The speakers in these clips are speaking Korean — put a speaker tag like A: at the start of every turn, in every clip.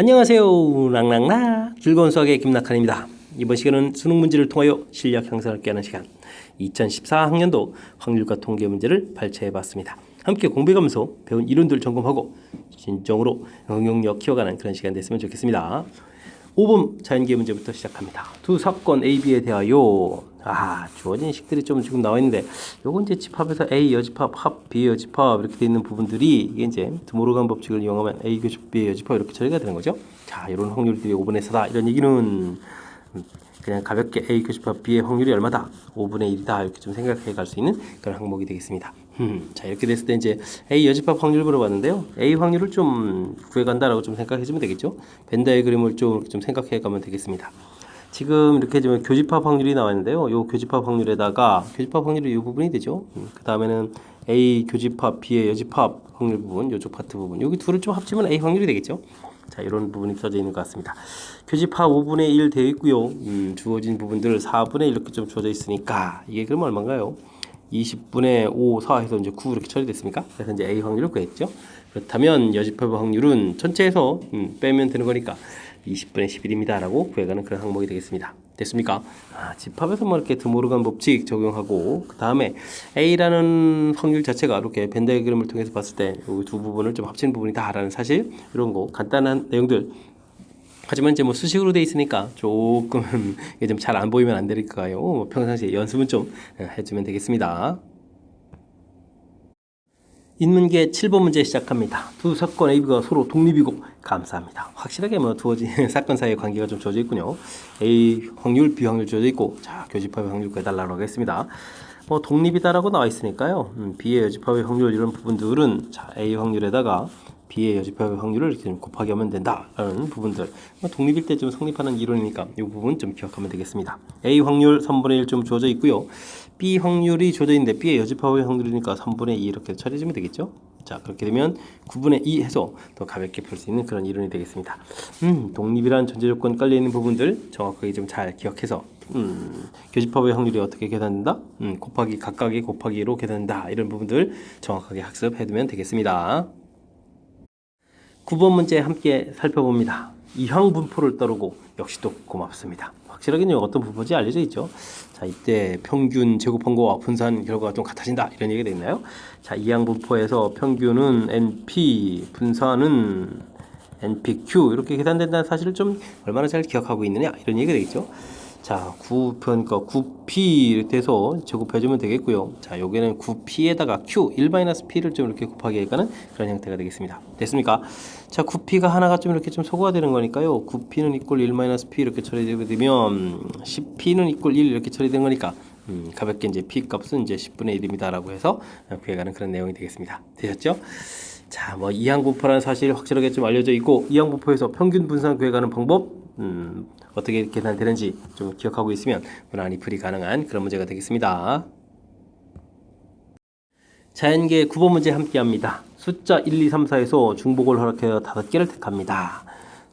A: 안녕하세요. 랑랑라 즐거운 수학의 김낙한입니다. 이번 시간은 수능 문제를 통하여 실력 향상을 깨는 시간 2014학년도 확률과 통계 문제를 발췌해 봤습니다. 함께 공부하면서 배운 이론들 점검하고 진정으로 응용력 키워가는 그런 시간 됐으면 좋겠습니다. 5번 자연계 문제부터 시작합니다. 두 사건 A, B에 대하여 아 주어진 식들이 좀 지금 나와 있는데 요건 이제 집합에서 A 여집합, 합 B 여집합 이렇게 돼 있는 부분들이 이게 이제 드모르간 법칙을 이용하면 A 교집 B 여집합 이렇게 처리가 되는 거죠. 자 이런 확률들이 5분의 4다 이런 얘기는 음, 그냥 가볍게 A 교집합 B의 확률이 얼마다 5분의 1이다 이렇게 좀 생각해 갈 수 있는 그런 항목이 되겠습니다. 음, 자 이렇게 됐을 때 이제 A 여집합 확률 물어봤는데요. A 확률을 좀 구해간다라고 좀 생각해 주면 되겠죠. 벤다의 그림을 좀, 이렇게 좀 생각해 가면 되겠습니다. 지금 이렇게 지금 교집합 확률이 나와 있는데요. 요 교집합 확률에다가 교집합 확률이 이 부분이 되죠. 그 다음에는 A 교집합 B의 여집합 확률 부분, 요쪽 파트 부분. 여기 둘을 좀 합치면 A 확률이 되겠죠. 자, 이런 부분이 써져 있는 것 같습니다. 교집합 5분의 1 되어 있고요. 음, 주어진 부분들 4분의 1 이렇게 좀 주어져 있으니까 이게 그럼 얼마인가요? 20분의 5, 4 해서 이제 9 이렇게 처리됐습니까? 그래서 이제 A 확률을 구했죠. 그렇다면 여집합 확률은 전체에서 음, 빼면 되는 거니까 20분의 11입니다 라고 구해가는 그런 항목이 되겠습니다. 됐습니까? 아, 집합에서 뭐 이렇게 드모르간 법칙 적용하고 그 다음에 A라는 확률 자체가 이렇게 벤 다이그램을 통해서 봤을 때 이 두 부분을 좀 합친 부분이다라는 사실 이런 거 간단한 내용들 하지만 이제 뭐 수식으로 돼 있으니까 조금 이게 좀 잘 안 보이면 안 되니까요. 뭐 평상시에 연습은 좀 해주면 되겠습니다. 인문계 7번 문제 시작합니다. 두 사건 A가 서로 독립이고 감사합니다. 확실하게 뭐 두어진 사건 사이의 관계가 좀 주어져 있군요. A 확률, B 확률 주어져 있고 자 교집합의 확률 구해달라고 하겠습니다. 뭐 독립이다라고 나와 있으니까요. 음, B의 여집합의 확률 이런 부분들은 자 A 확률에다가 B의 여집합의 확률을 이렇게 좀 곱하기 하면 된다라는 부분들 뭐 독립일 때 좀 성립하는 이론이니까 이 부분 좀 기억하면 되겠습니다. A 확률 3분의 1 좀 주어져 있고요. B 확률이 주어져 있는데 B의 여집합의 확률이니까 3분의 2 이렇게 처리해주면 되겠죠. 자 그렇게 되면 9분의 2 해서 더 가볍게 풀 수 있는 그런 이론이 되겠습니다. 음 독립이란 전제 조건 깔려 있는 부분들 정확하게 좀 잘 기억해서 음, 교집합의 확률이 어떻게 계산된다? 음, 곱하기 각각의 곱하기로 계산된다. 이런 부분들 정확하게 학습해두면 되겠습니다. 9번 문제 함께 살펴봅니다. 이항 분포를 따르고 역시 또 고맙습니다. 확실하게는 어떤 분포인지 알려져 있죠. 자, 이때 평균 제곱한 거와 분산 결과가 좀 같아진다. 이런 얘기가 되나요? 자, 이항 분포에서 평균은 NP, 분산은 NPQ 이렇게 계산된다는 사실을 좀 얼마나 잘 기억하고 있느냐 이런 얘기가 되겠죠. 자, 9편, 그러니까 9p 이렇게 해서 제곱해주면 되겠고요. 자, 여기는 9p에다가 q, 1-p를 좀 이렇게 곱하기 하는 그런 형태가 되겠습니다. 됐습니까? 자, 9p가 하나가 좀 이렇게 좀 소거가 되는 거니까요. 9p는 이꼴 1-p 이렇게 처리되게 되면 10p는 이꼴 1 이렇게 처리된 거니까 음, 가볍게 이제 p 값은 이제 10분의 1입니다라고 해서 구해가는 그런 내용이 되겠습니다. 되셨죠? 자, 뭐 이항분포라는 사실 확실하게 좀 알려져 있고 이항분포에서 평균 분산 구해가는 방법 음, 어떻게 계산되는지 좀 기억하고 있으면 무난히 풀이 가능한 그런 문제가 되겠습니다. 자연계 9번 문제 함께 합니다. 숫자 1, 2, 3, 4에서 중복을 허락하여 5개를 택합니다.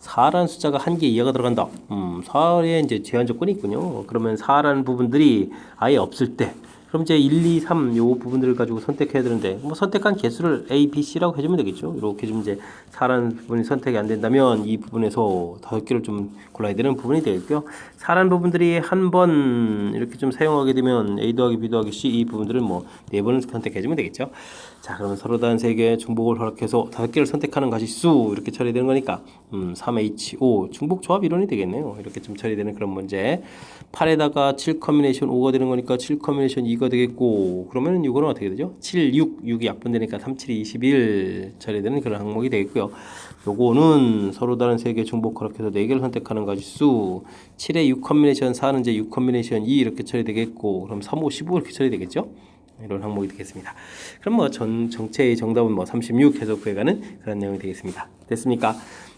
A: 4라는 숫자가 한 개 이하가 들어간다. 음, 4에 이제 제한 조건이 있군요. 그러면 4라는 부분들이 아예 없을 때 그럼 이제 1, 2, 3 요 부분들을 가지고 선택해야 되는데 뭐 선택한 개수를 A, B, C라고 해주면 되겠죠. 이렇게 좀 이제 4라는 부분이 선택이 안 된다면 이 부분에서 다섯 개를 좀 골라야 되는 부분이 되겠고요. 4라는 부분들이 한 번 이렇게 좀 사용하게 되면 A 더하기 B 더하기 C 이 부분들은 뭐네 번을 선택해주면 되겠죠. 자 그러면 서로 다른 세 개의 중복을 허락해서 다섯 개를 선택하는 가지수 이렇게 처리되는 거니까 음, 3H5 중복 조합 이론이 되겠네요. 이렇게 좀 처리되는 그런 문제. 8에다가 7 커뮤니케이션 5가 되는 거니까 7 커뮤니케이션 2가 되겠고 그러면 이거는 어떻게 되죠? 7, 6, 6이 약분되니까 3, 7, 21 처리되는 그런 항목이 되겠고요. 요거는 서로 다른 세 개 중복 허락해서 네 개를 선택하는 가지수 7에 6 커뮤니케이션 4는 이제 6 커뮤니케이션 2 이렇게 처리되겠고 그럼 3, 5, 15 이렇게 처리되겠죠? 이런 항목이 되겠습니다. 그럼 뭐 전 정체의 정답은 뭐 36 해서 구해가는 그런 내용이 되겠습니다. 됐습니까?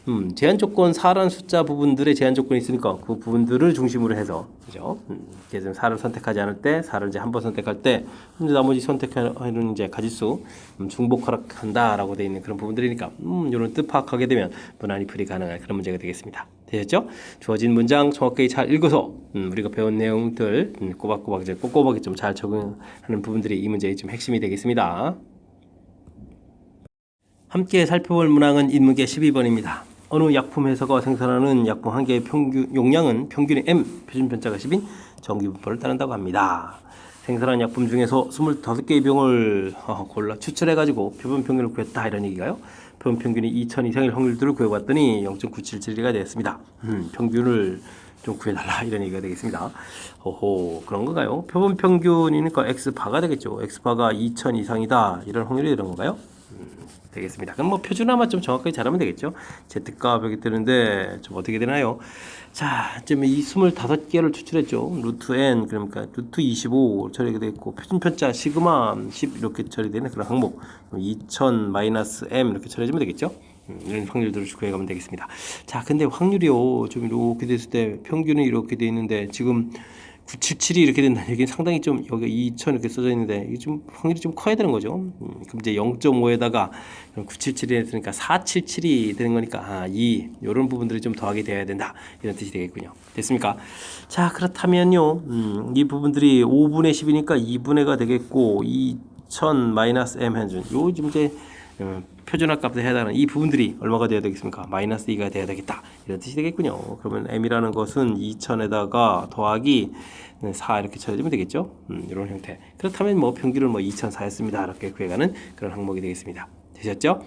A: 음, 제한 조건 4라는 숫자 부분들의 제한 조건이 있으니까 그 부분들을 중심으로 해서 그죠? 음, 그래서 4를 선택하지 않을 때 4를 이제 한 번 선택할 때 이제 나머지 선택하는 이제 가지수 음, 중복 허락한다라고 되어 있는 그런 부분들이니까 음, 이런 뜻 파악하게 되면 무난히 풀이 가능한 그런 문제가 되겠습니다. 되셨죠? 주어진 문장 정확하게 잘 읽어서 음, 우리가 배운 내용들 음, 꼬박꼬박 이제 꼼꼼하게 좀잘 적용하는 부분들이 이 문제의 좀 핵심이 되겠습니다. 함께 살펴볼 문항은 인문계 12번입니다. 어느 약품 회사가 생산하는 약품 한 개의 평균 용량은 평균의 M 표준 편차가 10인 정기 분포를 따른다고 합니다. 생산한 약품 중에서 25개의 병을 어, 골라 추출해 가지고 표본 평균을 구했다 이런 얘기가요. 표본 평균이 2천 이상일 확률들을 구해봤더니 0.977가 되었습니다. 음, 평균을 좀 구해달라 이런 얘기가 되겠습니다. 오호 그런 건가요? 표본 평균이니까 X바가 되겠죠. X바가 2천 이상이다 이런 확률이 되는 건가요? 되겠습니다. 그럼 뭐 표준화만 좀 정확하게 잘하면 되겠죠. Z값 여기 뜨는데 좀 어떻게 되나요? 자, 지금 이 25개를 추출했죠. 루트 n 그러니까 루트 25 처리가 됐고 표준 편차 시그마 10 이렇게 처리되는 그런 항목 2000 마이너스 m 이렇게 처리해주면 되겠죠. 음, 이런 확률들을 구해가면 되겠습니다. 자, 근데 확률이요 좀 이렇게 됐을 때 평균은 이렇게 돼 있는데 지금 977이 이렇게 된다는 얘기는 상당히 좀 여기 2000 이렇게 써져 있는데 이게 좀 확률이 좀 커야 되는 거죠. 음, 그럼 이제 0.5에다가 977이 했으니까 477이 되는 거니까 아, 2 이런 부분들이 좀 더하게 돼야 된다 이런 뜻이 되겠군요. 됐습니까? 자 그렇다면요, 음, 이 부분들이 5분의 10이니까 2분의가 되겠고 2000 마이너스 m 현준 요 지금 이제 어, 표준화 값에 해당하는 이 부분들이 얼마가 돼야 되겠습니까? 마이너스 2가 돼야 되겠다. 이런 뜻이 되겠군요. 그러면 m이라는 것은 2000에다가 더하기 4 이렇게 쳐주면 되겠죠? 음, 이런 형태. 그렇다면 뭐 평균을 뭐 2004였습니다. 이렇게 구해가는 그런 항목이 되겠습니다. 되셨죠?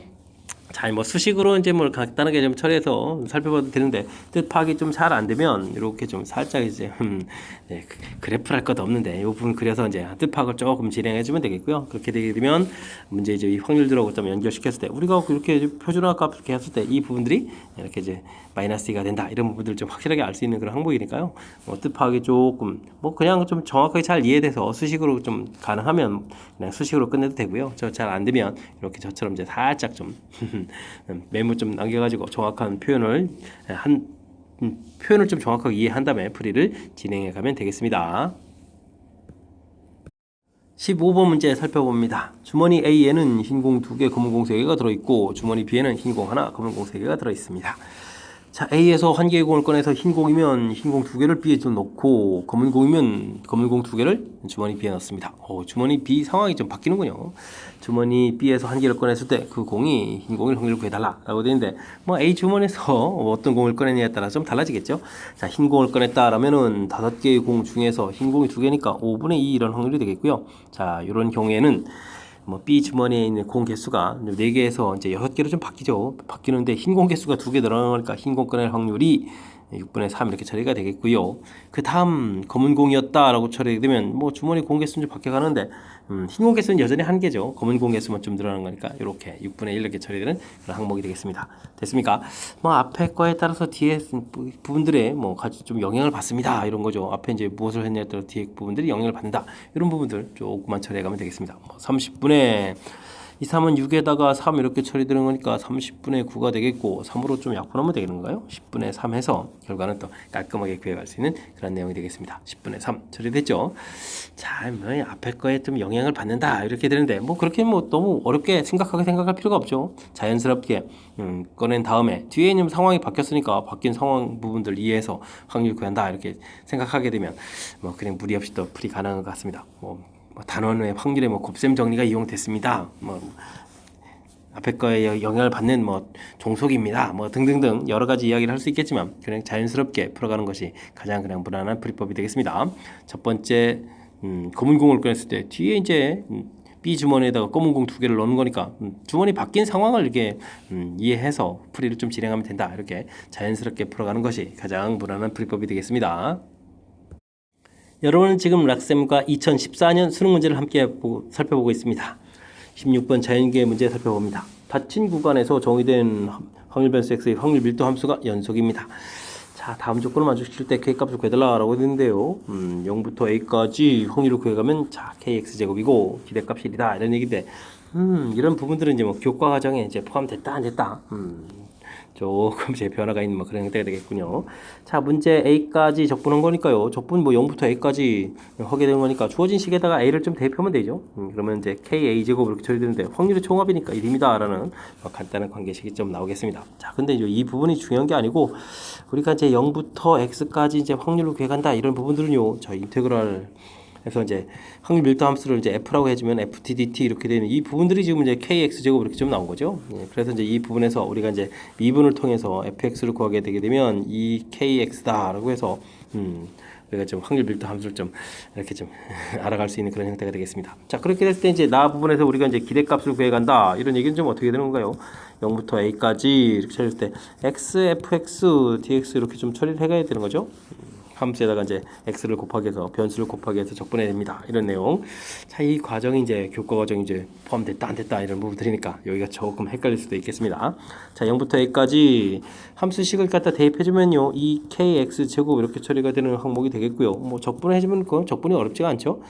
A: 자, 뭐 수식으로 이제 뭘 간단하게 좀 처리해서 살펴봐도 되는데 뜻 파악이 좀 잘 안 되면 이렇게 좀 살짝 이제 음, 네, 그- 그래프를 할 것도 없는데 이 부분 그려서 이제 뜻 파악을 조금 진행해 주면 되겠고요. 그렇게 되게 되면 문제 이제 이 확률들하고 좀 연결시켰을 때 우리가 그렇게 표준화 값 이렇게 했을 때 이 부분들이 이렇게 이제 마이너스 2가 된다 이런 부분들을 좀 확실하게 알 수 있는 그런 항목이니까요. 뭐 뜻 파악이 조금 뭐 그냥 좀 정확하게 잘 이해돼서 수식으로 좀 가능하면 그냥 수식으로 끝내도 되고요. 저 잘 안 되면 이렇게 저처럼 이제 살짝 좀 메모 좀 남겨가지고 정확한 표현을 한 음, 표현을 좀 정확하게 이해한 다음에 풀이를 진행해 가면 되겠습니다. 15번 문제 살펴봅니다. 주머니 A에는 흰 공 2개, 검은 공 3개가 들어있고 주머니 B에는 흰 공 하나, 검은 공 3개가 들어있습니다. 자, A에서 한 개의 공을 꺼내서 흰 공이면 흰 공 두 개를 B에 좀 넣고 검은 공이면 검은 공 두 개를 주머니 B에 넣습니다. 오, 주머니 B 상황이 좀 바뀌는군요. 주머니 B에서 한 개를 꺼냈을 때 그 공이 흰 공일 확률을 구해달라라고 되는데 뭐 A 주머니에서 어떤 공을 꺼내냐에 따라 좀 달라지겠죠. 자, 흰 공을 꺼냈다라면은 다섯 개의 공 중에서 흰 공이 두 개니까 5분의 2 이런 확률이 되겠고요. 자, 이런 경우에는 뭐 B 주머니에 있는 공 개수가 4개에서 이제 6개로 좀 바뀌죠. 바뀌는데 흰 공 개수가 2개 늘어나니까 흰 공 꺼낼 확률이 6분의 3 이렇게 처리가 되겠고요. 그 다음 검은 공이었다라고 처리되면 뭐 주머니 공 개수는 좀 바뀌어 가는데 음, 흰 공 개수는 여전히 한 개죠. 검은 공 개수만 좀 늘어나는 거니까 이렇게 6분의 1 이렇게 처리되는 그런 항목이 되겠습니다. 됐습니까? 뭐 앞에 거에 따라서 뒤에 부- 부분들에 뭐 같이 좀 영향을 받습니다. 이런 거죠. 앞에 이제 무엇을 했냐에 따라 뒤에 부분들이 영향을 받는다. 이런 부분들 조금만 처리해 가면 되겠습니다. 뭐 30분의 이 3은 6에다가 3 이렇게 처리되는 거니까 30분의 9가 되겠고 3으로 좀 약분하면 되겠는가요? 10분의 3 해서 결과는 또 깔끔하게 구해갈 수 있는 그런 내용이 되겠습니다. 10분의 3 처리됐죠? 자, 뭐 앞에 거에 좀 영향을 받는다 이렇게 되는데 뭐 그렇게 뭐 너무 어렵게 심각하게 생각할 필요가 없죠. 자연스럽게 음, 꺼낸 다음에 뒤에 있는 상황이 바뀌었으니까 바뀐 상황 부분들 이해해서 확률 구한다 이렇게 생각하게 되면 뭐 그냥 무리 없이 또 풀이 가능한 것 같습니다. 뭐, 뭐 단원의 확률의 뭐 곱셈 정리가 이용됐습니다. 뭐 앞에 거에 여- 영향을 받는 뭐 종속입니다. 뭐 등등등 여러 가지 이야기를 할 수 있겠지만 그냥 자연스럽게 풀어가는 것이 가장 그냥 무난한 풀이법이 되겠습니다. 첫 번째 음, 검은 공을 꺼냈을 때 뒤에 이제 음, B 주머니에다가 검은 공 두 개를 넣는 거니까 음, 주머니 바뀐 상황을 이렇게 음, 이해해서 풀이를 좀 진행하면 된다. 이렇게 자연스럽게 풀어가는 것이 가장 무난한 풀이법이 되겠습니다. 여러분은 지금 락쌤과 2014년 수능 문제를 함께 보- 살펴보고 있습니다. 16번 자연계의 문제 살펴봅니다. 닫힌 구간에서 정의된 확률 변수 x의 확률 밀도 함수가 연속입니다. 자, 다음 조건을 만족시킬 때 k 값을 구해달라고 했는데요. 음, 0부터 a까지 확률을 구해가면 자 kx 제곱이고 기대값이 1이다 이런 얘기인데, 음, 이런 부분들은 이제 뭐 교과 과정에 이제 포함됐다 안 됐다. 음, 조금 제 변화가 있는 뭐 그런 형태가 되겠군요. 자, 문제 A까지 적분한 거니까요. 적분 뭐 0부터 A까지 하게 되는 거니까 주어진 식에다가 A를 좀 대입하면 되죠. 음, 그러면 이제 KA 제곱 이렇게 처리되는데 확률의 총합이니까 1입니다라는 뭐 간단한 관계식이 좀 나오겠습니다. 자, 근데 이제 이 부분이 중요한 게 아니고 우리가 이제 0부터 X까지 이제 확률을 구해간다 이런 부분들은요. 저 인테그랄 그래서 이제 확률 밀도 함수를 이제 f라고 해주면 ftdt 이렇게 되는 이 부분들이 지금 이제 kx 제곱 이렇게 좀 나온 거죠. 예, 그래서 이제 이 부분에서 우리가 이제 미분을 통해서 fx를 구하게 되게 되면 이 kx다라고 해서 음, 우리가 좀 확률 밀도 함수를 좀 이렇게 좀 알아갈 수 있는 그런 형태가 되겠습니다. 자 그렇게 됐을 때 이제 나 부분에서 우리가 이제 기대값을 구해간다 이런 얘기는 좀 어떻게 되는 건가요? 0부터 a까지 이렇게 처리할 때 x, fx, dx 이렇게 좀 처리를 해가야 되는 거죠. 함수에다가 이제 x를 곱하기 해서 변수를 곱하기 해서 적분해야 됩니다. 이런 내용. 자, 이 과정이 이제 교과 과정이 이제 포함됐다 안 됐다 이런 부분들이니까 여기가 조금 헷갈릴 수도 있겠습니다. 자, 0부터 a까지 함수식을 갖다 대입해 주면요. 이 kx 제곱 이렇게 처리가 되는 항목이 되겠고요. 뭐 적분해 주면 그 적분이 어렵지가 않죠.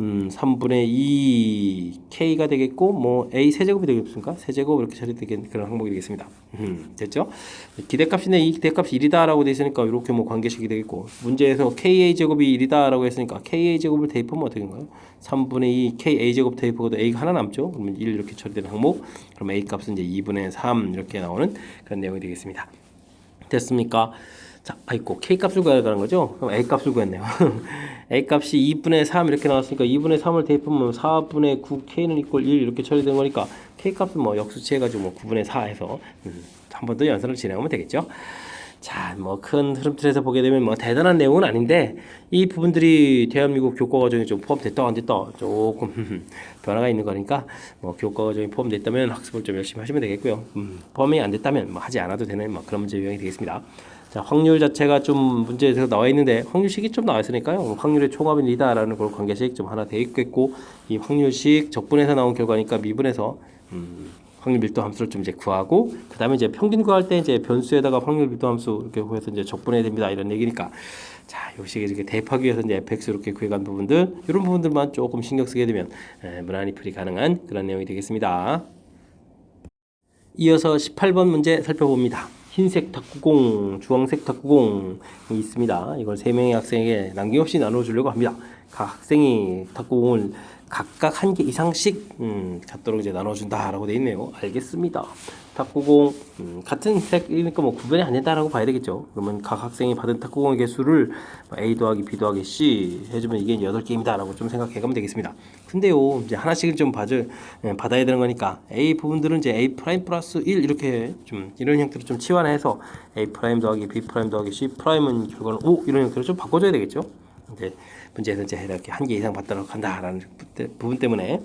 A: 음, 3분의 2 k가 되겠고 뭐 a 세제곱이 되겠습니까? 세제곱 이렇게 처리되는 그런 항목이 되겠습니다. 음, 됐죠? 기대값인데 이 기대값이 1이다라고 돼 있으니까 이렇게 뭐 관계식이 되겠고 문제에서 ka 제곱이 1이다라고 했으니까 ka 제곱을 대입하면 어떻게 된가요? 3분의 2 ka 제곱 대입하고도 a가 하나 남죠? 그러면 1 이렇게 처리되는 항목. 그럼 a 값은 이제 2분의 3 이렇게 나오는 그런 내용이 되겠습니다. 됐습니까? 자, 아이고 k 값을 하는 거죠? 그럼 a 값을 구했네요. a 값이 2분의 3 이렇게 나왔으니까 2분의 3을 대입하면 4분의 9 k는 이꼴 1 이렇게 처리된 거니까 k 값은 뭐 역수치 해가지고 뭐 9분의 4 해서 음, 한번 더 연산을 진행하면 되겠죠? 자, 뭐 큰 흐름틀에서 보게 되면 뭐 대단한 내용은 아닌데 이 부분들이 대한민국 교과 과정에 좀 포함됐다 안 됐다 조금 변화가 있는 거니까 뭐 교과 과정에 포함됐다면 학습을 좀 열심히 하시면 되겠고요. 음, 포함이 안 됐다면 뭐 하지 않아도 되는 뭐 그런 문제 유형이 되겠습니다. 자, 확률 자체가 좀 문제에서 나와 있는데 확률식이 좀 나와 있으니까요. 확률의 총합이다라는 걸 관계식 좀 하나 돼 있겠고 이 확률식 적분에서 나온 결과니까 미분에서 음, 확률 밀도 함수를 좀 이제 구하고 그다음에 이제 평균 구할 때 이제 변수에다가 확률 밀도 함수 이렇게 구해서 이제 적분해야 됩니다 이런 얘기니까 자 요식에 이렇게 대입하기 위해서 이제 fx 이렇게 구해간 부분들 이런 부분들만 조금 신경 쓰게 되면 에, 무난히 풀이 가능한 그런 내용이 되겠습니다. 이어서 18번 문제 살펴봅니다. 흰색 탁구공, 주황색 탁구공이 있습니다. 이걸 세 명의 학생에게 남김없이 나눠주려고 합니다. 각 학생이 탁구공을 각각 한 개 이상씩 음, 갖도록 이제 나눠준다라고 돼 있네요. 알겠습니다. 탁구공 음, 같은 색이니까 뭐 구별이 안 된다라고 봐야 되겠죠. 그러면 각 학생이 받은 탁구공의 개수를 A 더하기 B 더하기 C 해주면 이게 8개입니다라고 좀 생각해가면 되겠습니다. 근데요, 이제 하나씩은 좀 받을, 예, 받아야 되는 거니까 A 부분들은 이제 A 프라임 플러스 1 이렇게 좀 이런 형태로 좀 치환해서 A 프라임 더하기 B 프라임 더하기 C 프라임은 결과는 5 이런 형태로 좀 바꿔줘야 되겠죠. 이제 문제에서 이제 이렇게 한 개 이상 받도록 한다라는 부분 때문에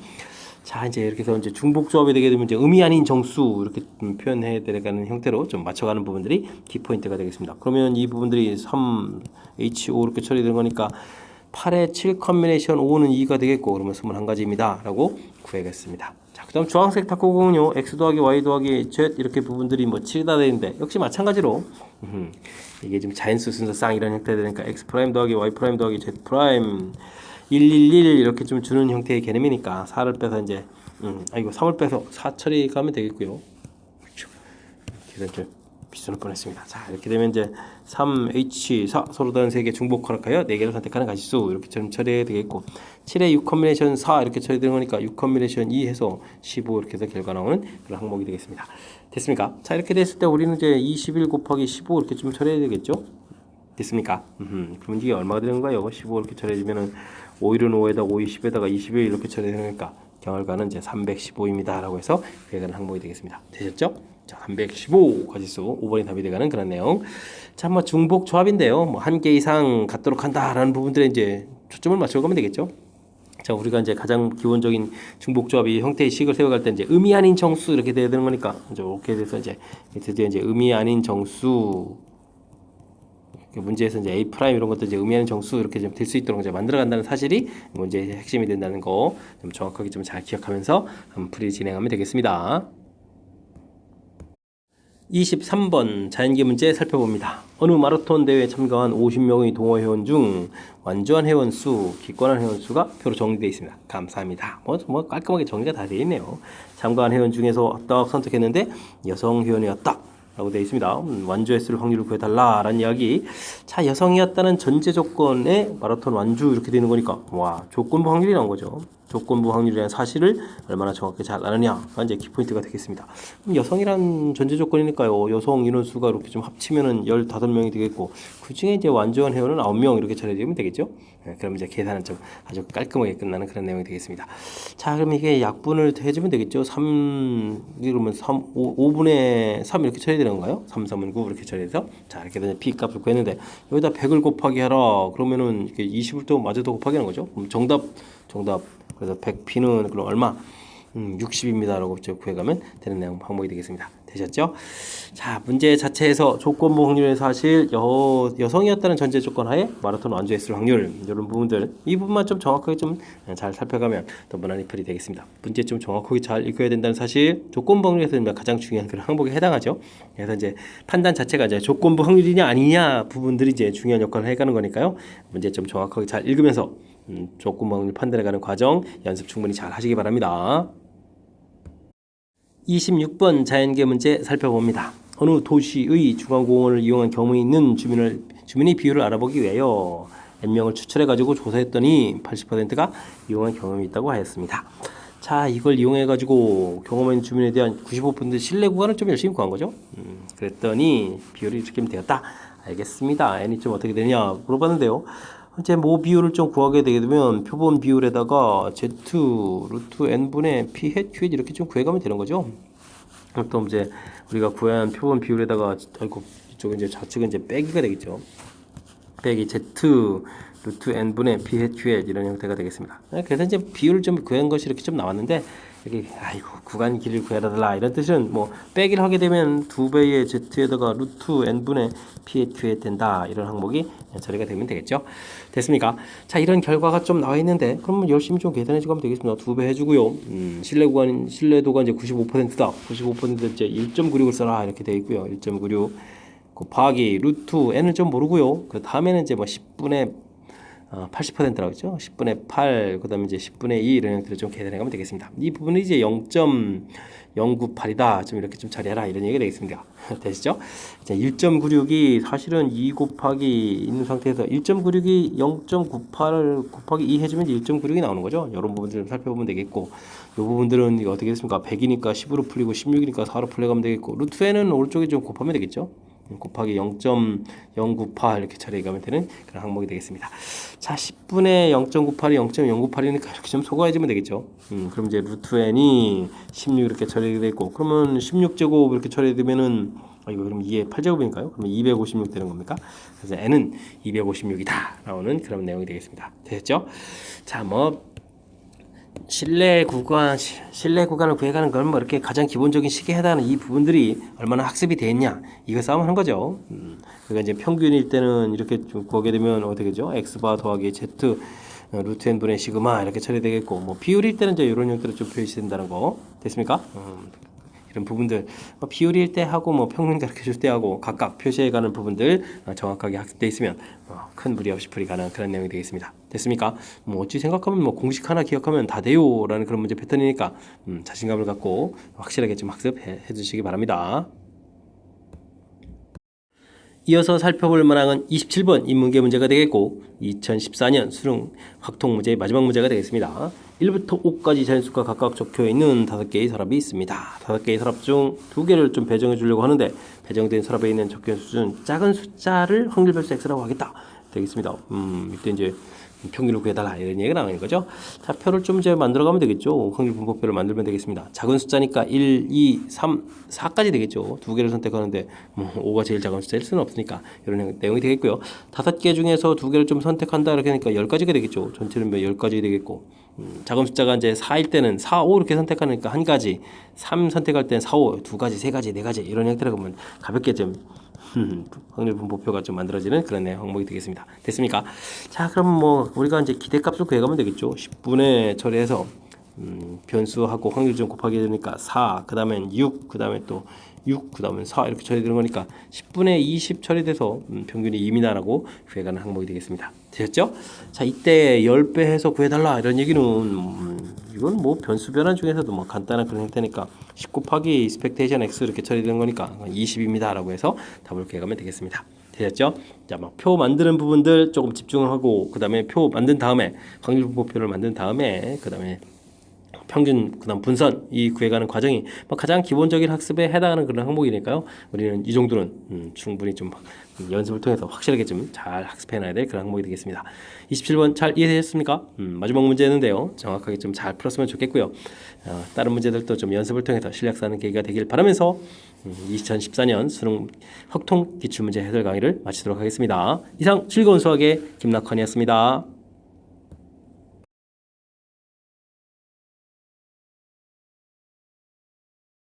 A: 자 이제 이렇게 해서 이제 중복 조합이 되게 되면 이제 의미 아닌 정수 이렇게 좀 표현해 들어가는 형태로 좀 맞춰가는 부분들이 키포인트가 되겠습니다. 그러면 이 부분들이 3 H5 이렇게 처리되는 거니까 8에 7 컨비네이션 5는 2가 되겠고 그러면 21가지입니다. 라고 구해겠습니다. 자, 그 다음 주황색 탁구공은요. X 더하기 Y 더하기 Z 이렇게 부분들이 뭐 7이다 되는데 역시 마찬가지로 음흠, 이게 지금 자연수 순서상 이런 형태 되니까 X 프라임 더하기 Y 프라임 더하기 Z 프라임 111 이렇게 좀 주는 형태의 개념이니까 4를 빼서 이제 음, 아이고 3을 빼서 4 처리가면 되겠고요. 그렇죠. 계산 좀 비슷할 뻔했습니다. 자 이렇게 되면 이제 3H4 서로 다른 세개 중복 허락하여 네 개를 선택하는 가지수 이렇게 좀 처리해야 되겠고 7에 6 컨비네이션 4 이렇게 처리되는 거니까 6 컨비네이션 2 해서 15 이렇게 해서 결과 나오는 그런 항목이 되겠습니다. 됐습니까? 자 이렇게 됐을 때 우리는 이제 21 곱하기 15 이렇게 좀 처리해야 되겠죠? 됐습니까? 음흠. 그럼 이게 얼마가 되는 거예요? 15 이렇게 처리해주면은 5일은 5에다가 5, 20에다가 21 이렇게 처리되니까 경월과는 이제 315입니다 라고 해서 그에가는 항목이 되겠습니다. 되셨죠? 자, 315 가지수 5번이 답이 되가는 그런 내용. 자, 뭐 중복 조합인데요. 뭐 한 개 이상 갖도록 한다라는 부분들에 이제 초점을 맞춰가면 되겠죠. 자, 우리가 이제 가장 기본적인 중복 조합이 형태의 식을 세워갈 때 이제 의미 아닌 정수 이렇게 돼야 되는 거니까 이제 이렇게 돼서 이제 드디어 이제 의미 아닌 정수 문제에서 이제 A 프라임 이런 것도 이제 의미하는 정수 이렇게 좀 될 수 있도록 이제 만들어 간다는 사실이 문제의 핵심이 된다는 거 좀 정확하게 좀 잘 기억하면서 한번 풀이 진행하면 되겠습니다. 23번 자연계 문제 살펴봅니다. 어느 마라톤 대회에 참가한 50명의 동호 회원 중 완주한 회원 수, 기권한 회원 수가 표로 정리되어 있습니다. 감사합니다. 뭐, 뭐 깔끔하게 정리가 다 되어 있네요. 참가한 회원 중에서 딱 선택했는데 여성 회원이었다. 라고 되어 있습니다. 음, 완주했을 확률을 구해달라 라는 이야기. 자, 여성이었다는 전제 조건에 마라톤 완주 이렇게 되는 거니까 와 조건부 확률이 나온 거죠. 조건부 확률이라는 사실을 얼마나 정확히 잘 아느냐가 이제 키포인트가 되겠습니다. 여성이란 전제 조건이니까요. 여성 인원수가 이렇게 좀 합치면은 15명이 되겠고 그 중에 이제 완전 회원은 9명 이렇게 처리되면 되겠죠. 네, 그럼 이제 계산은 좀 아주 깔끔하게 끝나는 그런 내용이 되겠습니다. 자, 그럼 이게 약분을 해주면 되겠죠. 3, 그러면 3, 5, 5분의 3 이렇게 처리되는 건가요? 3, 3은 9 이렇게 처리해서 자, 이렇게 되면 B 값을 구했는데 여기다 100을 곱하기 하라. 그러면은 이게 20을 또 마저도 곱하기 하는 거죠. 그럼 정답, 정답. 그래서 100P는 그럼 얼마? 음, 60입니다라고 이제 구해가면 되는 내용 방법이 되겠습니다. 되셨죠? 자, 문제 자체에서 조건부 확률의 사실 여, 여성이었다는 전제 조건 하에 마라톤 완주했을 확률 이런 부분들 이 부분만 좀 정확하게 좀 잘 살펴가면 또 무난히 풀이 되겠습니다. 문제 좀 정확하게 잘 읽어야 된다는 사실 조건부 확률에서 가장 중요한 그런 항목에 해당하죠. 그래서 이제 판단 자체가 이제 조건부 확률이냐 아니냐 부분들이 이제 중요한 역할을 해가는 거니까요. 문제 좀 정확하게 잘 읽으면서 음, 조건부 확률 판단해가는 과정 연습 충분히 잘 하시기 바랍니다. 26번 자연계 문제 살펴봅니다. 어느 도시의 중앙공원을 이용한 경험이 있는 주민을 주민의 비율을 알아보기 위하여 n명을 추출해 가지고 조사했더니 80%가 이용한 경험이 있다고 하였습니다. 자, 이걸 이용해 가지고 경험한 주민에 대한 95% 신뢰 구간을 좀 열심히 구한 거죠. 음, 그랬더니 비율이 이렇게 되었다. 알겠습니다. n이 좀 어떻게 되냐 물어봤는데요. 이제 모 비율을 좀 구하게 되게 되면 표본 비율에다가 z 루트 n분의 p hat q 이렇게 좀 구해가면 되는 거죠. 또 이제 우리가 구한 표본 비율에다가 아이고 이쪽은 이제 좌측은 이제 빼기가 되겠죠. 빼기 z 루트 n분의 p hat q 이런 형태가 되겠습니다. 그래서 이제 비율을 좀 구한 것이 이렇게 좀 나왔는데 여기 아이고 구간 길이를 구해달라 이런 뜻은 뭐 빼기를 하게 되면 두 배의 z에다가 루트 n분의 p hat q hat 된다 이런 항목이 처리가 되면 되겠죠. 됐습니까? 자 이런 결과가 좀 나와 있는데 그러면 열심히 좀 계산해주고 하면 되겠습니다. 두 배 해주고요. 음, 신뢰 구간 신뢰도가 이제 95%다. 95% 이제 1.96을 써라 이렇게 돼 있고요. 1.96 곱하기 루트 n을 좀 모르고요. 그 다음에는 이제 뭐 10분의 어, 80%라고 했죠. 10분의 8, 그 다음에 이제 10분의 2 이런 형태로 좀 계산해 가면 되겠습니다. 이 부분은 이제 0.098이다. 좀 이렇게 좀 처리해라. 이런 얘기가 되겠습니다. 되시죠? 자, 1.96이 사실은 2 곱하기 있는 상태에서 1.96이 0.98을 곱하기 2 해주면 1.96이 나오는 거죠. 이런 부분들을 살펴보면 되겠고, 이 부분들은 어떻게 됐습니까? 100이니까 10으로 풀리고 16이니까 4로 풀려가면 되겠고, 루트에는 오른쪽에 좀 곱하면 되겠죠. 곱하기 0.098 이렇게 처리가면 되는 그런 항목이 되겠습니다. 자, 10분의 0.98이 0.098이니까 이렇게 좀 소거해주면 되겠죠. 음, 그럼 이제 루트 n이 16 이렇게 처리되어 있고, 그러면 16제곱 이렇게 처리되면은 아, 이거 그럼 2의 8제곱이니까요. 그러면 256 되는 겁니까? 그래서 n은 256이다 나오는 그런 내용이 되겠습니다. 됐죠? 자, 뭐 실내 구간 시- 실내 구간을 구해가는 건 뭐 이렇게 가장 기본적인 시기에 해당하는 이 부분들이 얼마나 학습이 됐냐 이거 싸움하는 거죠. 음, 그러니까 이제 평균일 때는 이렇게 좀 구하게 되면 어떻게 되죠? x 바 더하기 z 어, 루트 n 분의 시그마 이렇게 처리되겠고 뭐 비율일 때는 이제 이런 형태로 좀 표시된다는 거 됐습니까? 음, 이런 부분들 뭐 비율일 때 하고 뭐 평균 가르쳐 줄때 하고 각각 표시해 가는 부분들 어, 정확하게 학습돼 있으면 어, 큰 무리 없이 풀이 가능한 그런 내용이 되겠습니다. 됐습니까? 뭐 어찌 생각하면 뭐 공식 하나 기억하면 다 돼요라는 그런 문제 패턴이니까 음, 자신감을 갖고 확실하게 좀 학습해 해 주시기 바랍니다. 이어서 살펴볼 문항은 27번 인문계 문제가 되겠고 2014년 수능 확통 문제의 마지막 문제가 되겠습니다. 1부터 5까지 자연수가 각각 적혀 있는 다섯 개의 서랍이 있습니다. 다섯 개의 서랍 중두 개를 좀 배정해 주려고 하는데 배정된 서랍에 있는 적혀 수준 작은 숫자를 확률 별수 x라고 하겠다. 되겠습니다. 음, 이때 이제 평균을 구해달라 이런 얘기가 나오는 거죠. 자, 표를 좀 이제 만들어가면 되겠죠. 확률 분포표를 만들면 되겠습니다. 작은 숫자니까 1, 2, 3, 4까지 되겠죠. 두 개를 선택하는데 뭐 5가 제일 작은 숫자일 수는 없으니까 이런 내용이 되겠고요. 다섯 개 중에서 두 개를 좀 선택한다 이렇게 하니까 10가지가 되겠죠. 전체는 몇 10가지 되겠고 음, 작은 숫자가 이제 4일 때는 4, 5 이렇게 선택하니까 한 가지 3 선택할 때는 4, 5, 두 가지, 세 가지, 네 가지 이런 형태로 보면 가볍게 좀 음, 확률 분포표가 좀 만들어지는 그런 항목이 되겠습니다. 됐습니까? 자, 그럼 뭐 우리가 이제 기대값을 구해가면 되겠죠. 10분의 처리해서 음, 변수하고 확률 좀 곱하게 되니까 4, 그 다음엔 6, 그 다음에 또 6, 그 다음엔 4 이렇게 처리되는 거니까 10분의 20 처리돼서 음, 평균이 2미나라고 구해가는 항목이 되겠습니다. 되셨죠? 자, 이때 10배 해서 구해달라 이런 얘기는 음, 이건 뭐 변수 변환 중에서도 뭐 간단한 그런 형태니까 10 곱하기 expectation x 이렇게 처리되는 거니까 20입니다 라고 해서 답을 구해가면 되겠습니다. 되셨죠? 자, 막 표 만드는 부분들 조금 집중하고 그 다음에 표 만든 다음에 확률 분포표를 만든 다음에 그 다음에 평균 그다음 분선 이 구해가는 과정이 뭐 가장 기본적인 학습에 해당하는 그런 항목이니까요. 우리는 이 정도는 음, 충분히 좀 연습을 통해서 확실하게 좀 잘 학습해 놔야 될 그런 항목이 되겠습니다. 27번 잘 이해되셨습니까? 음, 마지막 문제였는데요. 정확하게 좀 잘 풀었으면 좋겠고요. 어, 다른 문제들도 좀 연습을 통해서 실력 쌓는 계기가 되길 바라면서 음, 2014년 수능 확통 기출문제 해설 강의를 마치도록 하겠습니다. 이상 즐거운 수학의 김낙환이었습니다.